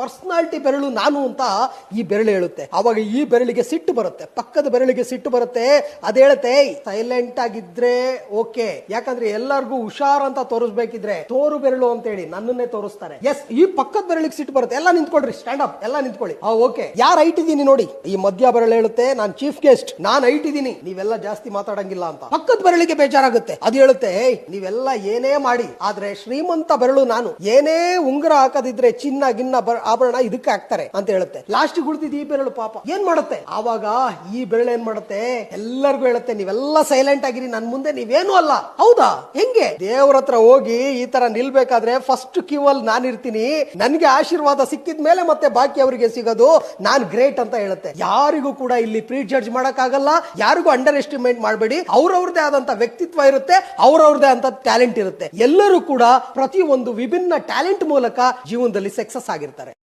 Personality ಬೆರಳು ನಾನು ಅಂತ ಈ ಬೆರಳು ಹೇಳುತ್ತೆ. ಅವಾಗ ಈ ಬೆರಳಿಗೆ ಸಿಟ್ಟು ಬರುತ್ತೆ. ಪಕ್ಕದ ಬೆರಳಿಗೆ ಸಿಟ್ಟು ಬರುತ್ತೆ. ಅದ್ ಹೇಳುತ್ತೆ ಸೈಲೆಂಟ್ ಆಗಿದ್ರೆ ಓಕೆ ಯಾಕಂದ್ರೆ ಎಲ್ಲರಿಗೂ ಹುಷಾರ್ ಅಂತ ತೋರಿಸ್ಬೇಕಿದ್ರೆ ತೋರು ಬೆರಳು ಅಂತ ಹೇಳಿ ನನ್ನನ್ನೇ ತೋರಿಸ್ತಾರೆ. ಎಸ್ ಈ ಪಕ್ಕದ ಬೆರಳಿಗೆ ಸಿಟ್ಟು ಬರುತ್ತೆ. ಎಲ್ಲ ನಿಂತ್ಕೊಳ್ರಿ ಸ್ಟ್ಯಾಂಡ್ ಅಪ್ ಎಲ್ಲ ನಿಂತ್ಕೊಳ್ಳಿ. ಓಕೆ ಯಾರು ಐಟ್ ಇದೀನಿ ನೋಡಿ. ಈ ಮಧ್ಯ ಬೆರಳು ಹೇಳುತ್ತೆ ನಾನು ಚೀಫ್ ಗೆಸ್ಟ್ ನಾನು ಐಟ್ ಇದೀನಿ ನೀವೆಲ್ಲ ಜಾಸ್ತಿ ಮಾತಾಡಂಗಿಲ್ಲ ಅಂತ. ಪಕ್ಕದ ಬೆರಳಿಗೆ ಬೇಜಾರಾಗುತ್ತೆ. ಅದು ಹೇಳುತ್ತೆ "ಏಯ್, ನೀವೆಲ್ಲ ಏನೇ ಮಾಡಿ ಆದ್ರೆ ಶ್ರೀಮಂತ ಬೆರಳು ನಾನು. ಏನೇ ಉಂಗುರ ಹಾಕದಿದ್ರೆ ಚಿನ್ನ ಗಿನ್ನ ಆಭರಣ ಇದಕ್ಕೆ ಹಾಕ್ತಾರೆ ಅಂತ ಹೇಳುತ್ತೆ. ಲಾಸ್ಟ್ ಉಳಿದಿದ್ದು ಈ ಬೆರಳು ಪಾಪ. ಏನ್ ಮಾಡುತ್ತೆ? ಆವಾಗ ಈ ಬೆರಳು ಏನ್ ಮಾಡುತ್ತೆ? ಎಲ್ಲರಿಗೂ ಹೇಳುತ್ತೆ, ನೀವೆಲ್ಲ ಸೈಲೆಂಟ್ ಆಗಿರಿ, ನನ್ ಮುಂದೆ ನೀವೇನು ಅಲ್ಲ. ಹೌದಾ? ಹೆಂಗೆ? ದೇವ್ರ ಹತ್ರ ಹೋಗಿ ಈ ತರ ನಿಲ್ಬೇಕಾದ್ರೆ ಫಸ್ಟ್ ಕ್ಯೂ ಅಲ್ಲಿ ನಾನು ಇರ್ತೀನಿ. ನನ್ಗೆ ಆಶೀರ್ವಾದ ಸಿಕ್ಕಿದ ಮೇಲೆ ಮತ್ತೆ ಬಾಕಿ ಅವರಿಗೆ ಸಿಗೋದು ನಾನ್ ಗ್ರೇಟ್ ಅಂತ ಹೇಳುತ್ತೆ. ಯಾರಿಗೂ ಕೂಡ ಇಲ್ಲಿ ಪ್ರೀ ಜಡ್ಜ್ ಮಾಡಕ್ಕಾಗಲ್ಲ. ಯಾರಿಗೂ ಅಂಡರ್ ಎಸ್ಟಿಮೇಟ್ ಮಾಡಬೇಡಿ. ಅವ್ರವ್ರದೇ ಆದಂತ ವ್ಯಕ್ತಿತ್ವ ಇರುತ್ತೆ ಅವ್ರವ್ರದೇ ಅಂತ ಟ್ಯಾಲೆಂಟ್ ಇರುತ್ತೆ. ಎಲ್ಲರೂ ಕೂಡ ಪ್ರತಿ ಒಂದು ವಿಭಿನ್ನ ಟ್ಯಾಲೆಂಟ್ ಮೂಲಕ ಜೀವನದಲ್ಲಿ ಸಕ್ಸಸ್ ಆಗಿರ್ತಾರೆ.